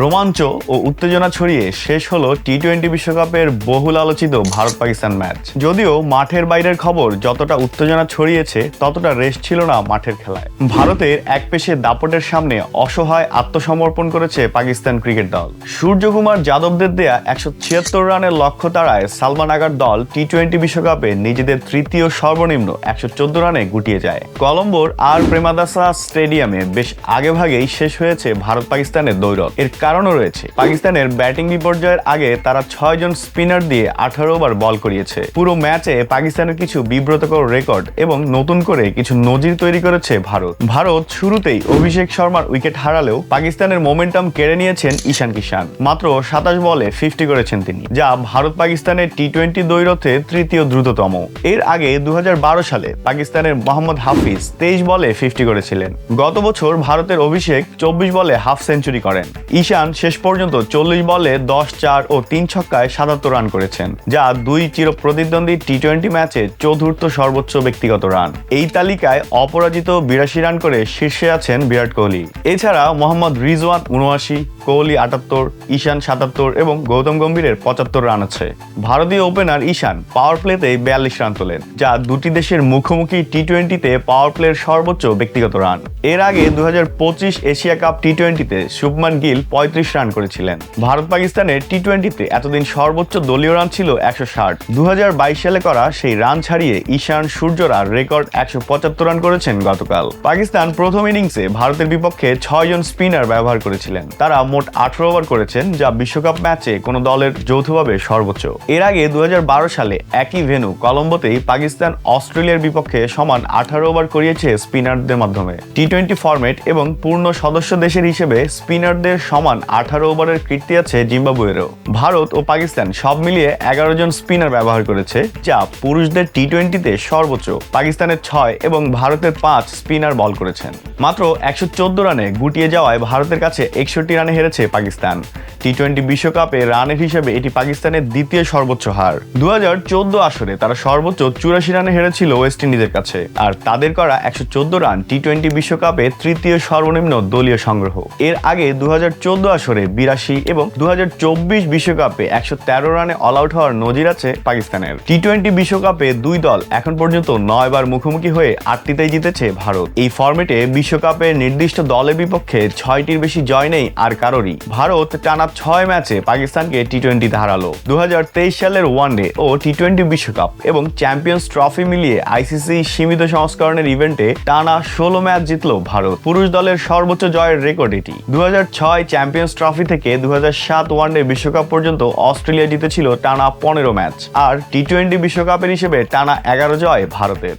রোমাঞ্চ ও উত্তেজনা ছড়িয়ে শেষ হলো টি টোয়েন্টি বিশ্বকাপের বহুল আলোচিত ভারত পাকিস্তান ম্যাচ। যদিও মাঠের বাইরের খবর যতটা উত্তেজনা ছড়িয়েছে, ততটা রেস্ট ছিল না মাঠের খেলায়। ভারতের এক পেশে দাপটের সামনে অসহায় আত্মসমর্পণ করেছে পাকিস্তান ক্রিকেট দল। সূর্যকুমার যাদবদের দেয়া একশো ছিয়াত্তর রানের লক্ষ্য তাড়ায় সালমান আগার দল টি টোয়েন্টি বিশ্বকাপে নিজেদের তৃতীয় সর্বনিম্ন একশো চোদ্দ রানে গুটিয়ে যায়। কলম্বোর আর প্রেমাদাসা স্টেডিয়ামে বেশ আগেভাগেই শেষ হয়েছে ভারত পাকিস্তানের দৌড় এর কারণও রয়েছে। পাকিস্তানের ব্যাটিং বিপর্যয়ের আগে তারা ছয়জন স্পিনার দিয়ে আঠারো ওভার বল করিয়েছে। পুরো ম্যাচে পাকিস্তানের কিছু বিব্রতকর রেকর্ড এবং নতুন করে কিছু নজির তৈরি করেছে ভারত। ভারত শুরুতেই অভিষেক শর্মার উইকেট হারালেও পাকিস্তানের মোমেন্টাম কেড়ে নিয়েছেন ঈশান কিষান মাত্র সাতাশ বলে ফিফটি করেছেন তিনি, যা ভারত পাকিস্তানের টি টোয়েন্টি দৈরথে তৃতীয় দ্রুততম। এর আগে দু হাজার বারো সালে পাকিস্তানের মোহাম্মদ হাফিজ তেইশ বলে ফিফটি করেছিলেন। গত বছর ভারতের অভিষেক চব্বিশ বলে হাফ সেঞ্চুরি করেন। ঈশান শেষ পর্যন্ত চল্লিশ বলে দশ চার ও তিন ছক্কায় সাতাত্তর রান করেছেন, যা দুই চির প্রতিদ্বন্দ্বী টি টোয়েন্টি ম্যাচে চতুর্থ সর্বোচ্চ ব্যক্তিগত রান। এই তালিকায় অপরাজিত বিরাশি রান করে শীর্ষে আছেন বিরাট কোহলি। এছাড়া মোহাম্মদ রিজওয়ান উনআশি, কোহলি আটাত্তর, ঈশান সাতাত্তর এবং গৌতম গম্ভীরের পঁচাত্তর রান আছে। ভারতীয় ওপেনার ঈশান পাওয়ার প্লেতে বিয়াল্লিশ রান তোলেন, যা দুটি দেশের মুখোমুখি টি টোয়েন্টিতে পাওয়ার প্লের সর্বোচ্চ ব্যক্তিগত রান। এর আগে দুই হাজার পঁচিশ এশিয়া কাপ টি টোয়েন্টিতে শুভমান গিল পঁয়ত্রিশ রান করেছিলেন। ভারত পাকিস্তানের টি টোয়েন্টিতে এতদিন সর্বোচ্চ দলীয় রান ছিল একশো ষাট। দু সালে করা সেই রান ছাড়িয়ে ঈশান সূর্যরা রেকর্ড একশো পঁচাত্তর রান করেছেন গতকাল। পাকিস্তান প্রথম ইনিংসে ভারতের বিপক্ষে ছয়জন স্পিনার ব্যবহার করেছিলেন। তারা মোট আঠারো ওভার করেছেন, যা বিশ্বকাপ ম্যাচে কোনো দলের যৌথভাবে সর্বোচ্চ। এর আগে দু হাজার বারো সালে একই ভেনু কলম্বোতেই পাকিস্তান অস্ট্রেলিয়ার বিপক্ষে সমান আঠারো ওভার করিয়েছে স্পিনারদের মাধ্যমে। টি টোয়েন্টি ফরম্যাট এবং পূর্ণ সদস্য দেশের হিসেবে স্পিনারদের সমান আঠারো ওভারের কীর্তি আছে জিম্বাবুয়েরও। ভারত ও পাকিস্তান সব মিলিয়ে এগারো জন স্পিনার ব্যবহার করেছে, যা পুরুষদের টি টোয়েন্টিতে সর্বোচ্চ, পাকিস্তানের ছয় এবং ভারতের পাঁচ স্পিনার বল করেছেন। মাত্র একশো চোদ্দ রানে গুটিয়ে যাওয়ায় ভারতের কাছে একষট্টি রানে হেরেছে পাকিস্তান। টি টোয়েন্টি বিশ্বকাপে রানের হিসেবে এটি পাকিস্তানের দ্বিতীয় সর্বোচ্চ হার। দু হাজার চোদ্দ আসরে তারা সর্বোচ্চ চুরাশি রানে হেরেছিল ওয়েস্ট ইন্ডিজের কাছে, আর তাদের করা একশো চোদ্দ রান টি টোয়েন্টি বিশ্বকাপে তৃতীয় সর্বনিম্ন দলীয় সংগ্রহ। এর আগে দু আসরে বিরাশি এবং দু বিশ্বকাপে একশো তেরো রানে অল আউট হওয়ার নজির আছে পাকিস্তানের। টি টোয়েন্টি বিশ্বকাপে দুই দল এখন পর্যন্ত নয় বার মুখোমুখি হয়ে আটটিতেই জিতেছে ভারত। এই ফর্মেটে বিশ্বকাপে নির্দিষ্ট দলের বিপক্ষে ছয়টির বেশি জয় নেই আর কারোরই। ভারত টানা ছয় ম্যাচে পাকিস্তানকে টি টোয়েন্টিতে হারালো। দু সালের ওয়ানডে ও টি টোয়েন্টি বিশ্বকাপ এবং চ্যাম্পিয়ন্স ট্রফি মিলিয়ে আইসিসি সীমিত সংস্করণের ইভেন্টে টানা ষোলো ম্যাচ জিতল ভারত। পুরুষ দলের সর্বোচ্চ জয়ের রেকর্ড এটি। দু ছয় চ্যাম্পিয়ন্স ট্রফি থেকে দু সাত ওয়ানডে বিশ্বকাপ পর্যন্ত অস্ট্রেলিয়া জিতেছিল টানা পনেরো ম্যাচ। আর টি টোয়েন্টি বিশ্বকাপের হিসেবে টানা এগারো জয় ভারতের।